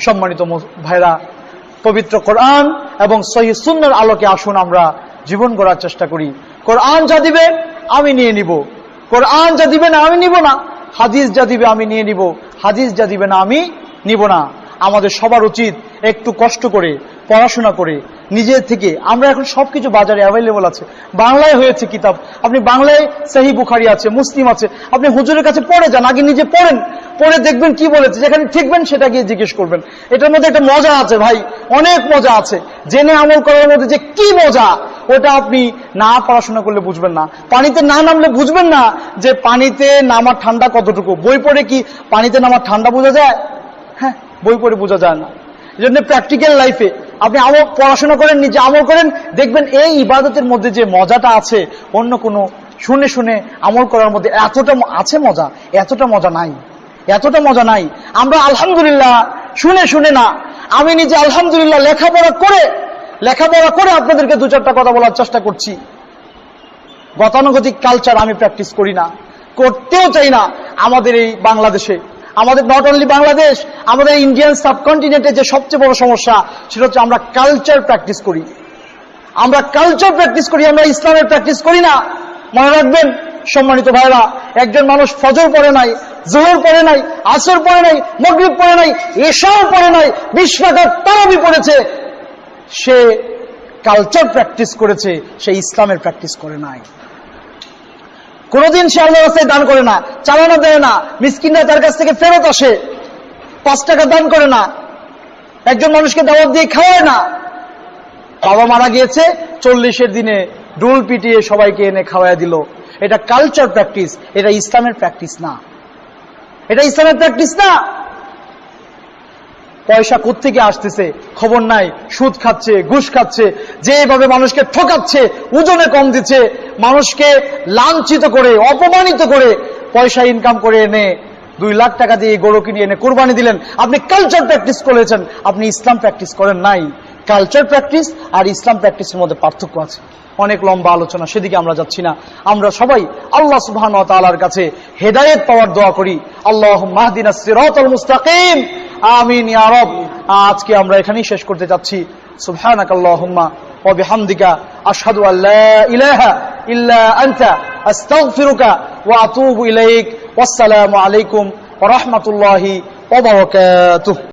সম্মানিত ভাইরা, পবিত্র কোরআন এবং সহি সুন্দর আলোকে আসুন আমরা জীবন গড়ার চেষ্টা করি। কোরআন যা দিবে, আমি নিয়ে নিব। কোরআন যা দিবে না, আমি নিব না। হাদিস যা দিবে, আমি নিয়ে নিব। হাদিস যা দিবে না, আমি নিব না। আমাদের সবার উচিত একটু কষ্ট করে, পড়াশোনা করে নিজের থেকে। আমরা এখন সবকিছু বাজারে অ্যাভেলেবল আছে। বাংলায় হয়েছে কিতাব। আপনি বাংলায় সাহি বুখারি আছে, মুসলিম আছে। আপনি হুজুরের কাছে পড়ে যান, আগে নিজে পড়েন। পড়ে দেখবেন কি বলেছে, যেখানে ঠিকবেন সেটা গিয়ে জিজ্ঞেস করবেন। এটার মধ্যে একটা মজা আছে ভাই, অনেক মজা আছে। জেনে আমল করার মধ্যে যে কি মজা, ওটা আপনি না পড়াশোনা করলে বুঝবেন না। পানিতে না নামলে বুঝবেন না যে পানিতে নামার ঠান্ডা কতটুকু। বই পড়ে কি পানিতে নামার ঠান্ডা বোঝা যায়? হ্যাঁ বই পড়ে বোঝা যায় না। এই জন্য প্র্যাকটিক্যাল লাইফে আপনি আমল, পড়াশোনা করেন, নিজে আমল করেন, দেখবেন এই ইবাদতের মধ্যে যে মজাটা আছে, অন্য কোনো শুনে শুনে আমল করার মধ্যে এতটা আছে মজা, এতটা মজা নাই, এতটা মজা নাই। আমরা আলহামদুলিল্লাহ শুনে শুনে না, আমি নিজে আলহামদুলিল্লাহ লেখাপড়া করে লেখাপড়া করে আপনাদেরকে দু চারটা কথা বলার চেষ্টা করছি। গতানুগতিক কালচার আমি প্র্যাকটিস করি না, করতেও চাই না আমাদের এই বাংলাদেশে। আমাদের নট অনলি বাংলাদেশ, আমাদের ইন্ডিয়ান সাবকন্টিনেন্টে যে সবচেয়ে বড় সমস্যা, সেটা হচ্ছে আমরা কালচার প্র্যাকটিস করি। আমরা কালচার প্র্যাকটিস করি, আমরা ইসলামের প্র্যাকটিস করি না। মনে রাখবেন, সম্মানিত ভাইরা একজন মানুষ ফজর পড়ে নাই, জোহর পড়ে নাই, আসর পড়ে নাই, মগরিব পড়ে নাই, এশাও পড়ে নাই, বিশ টাকার তারাবি পড়েছে, সে কালচার প্র্যাকটিস করেছে, সে ইসলামের প্র্যাকটিস করে নাই। কোনোদিন সে আল্লাহ রাস্তায় দান করে না, চালানো দেয় না, মিসকিনরা তার কাছ থেকে ফেরত আসে, পাঁচ টাকা দান করে না, একজন মানুষকে দাওয়াত দিয়ে খাওয়ায় না। বাবা মারা গিয়েছে, চল্লিশের দিনে ডুল পিটিয়ে সবাইকে এনে খাওয়ায় দিল। এটা কালচার প্র্যাকটিস এটা ইসলামের প্র্যাকটিস না। এটা ইসলামের প্র্যাকটিস না। পয়সা কোত্থেকে আসতেছে? খবর নাই, সুদ খাচ্ছে, ঘুষ খাচ্ছে, যেভাবে মানুষকে ঠকাচ্ছে, ওজনে কম দিচ্ছে মানুষকে লাঞ্ছিত করে, অপমানিত করে পয়সা ইনকাম করে এনে দুই লাখ টাকা দিয়ে গরু কিনে এনে কোরবানি দিলেন। আপনি কালচার প্র্যাকটিস করেছেন। আপনি ইসলাম প্র্যাকটিস করেন নাই। কালচার প্র্যাকটিস আর ইসলাম প্র্যাকটিসের মধ্যে পার্থক্য আছে। অনেক লম্বা আলোচনা, সেদিকে আমরা যাচ্ছি না। আমরা সবাই আল্লাহ সুবহান তাআলার কাছে হেদায়েত পাওয়ার দোয়া করি। আল্লাহ মাহদিনা সিরাতাল মুস্তাকিম। আমিন আজকে আমরা এখানেই শেষ করতে যাচ্ছি। সুবহানাক আল্লাহুম্মা ওয়া বিহামদিকা। আশহাদু আল্লা ইলাহা إلا أنت. أستغفرك وأتوب إليك. والسلام عليكم ورحمة الله وبركاته.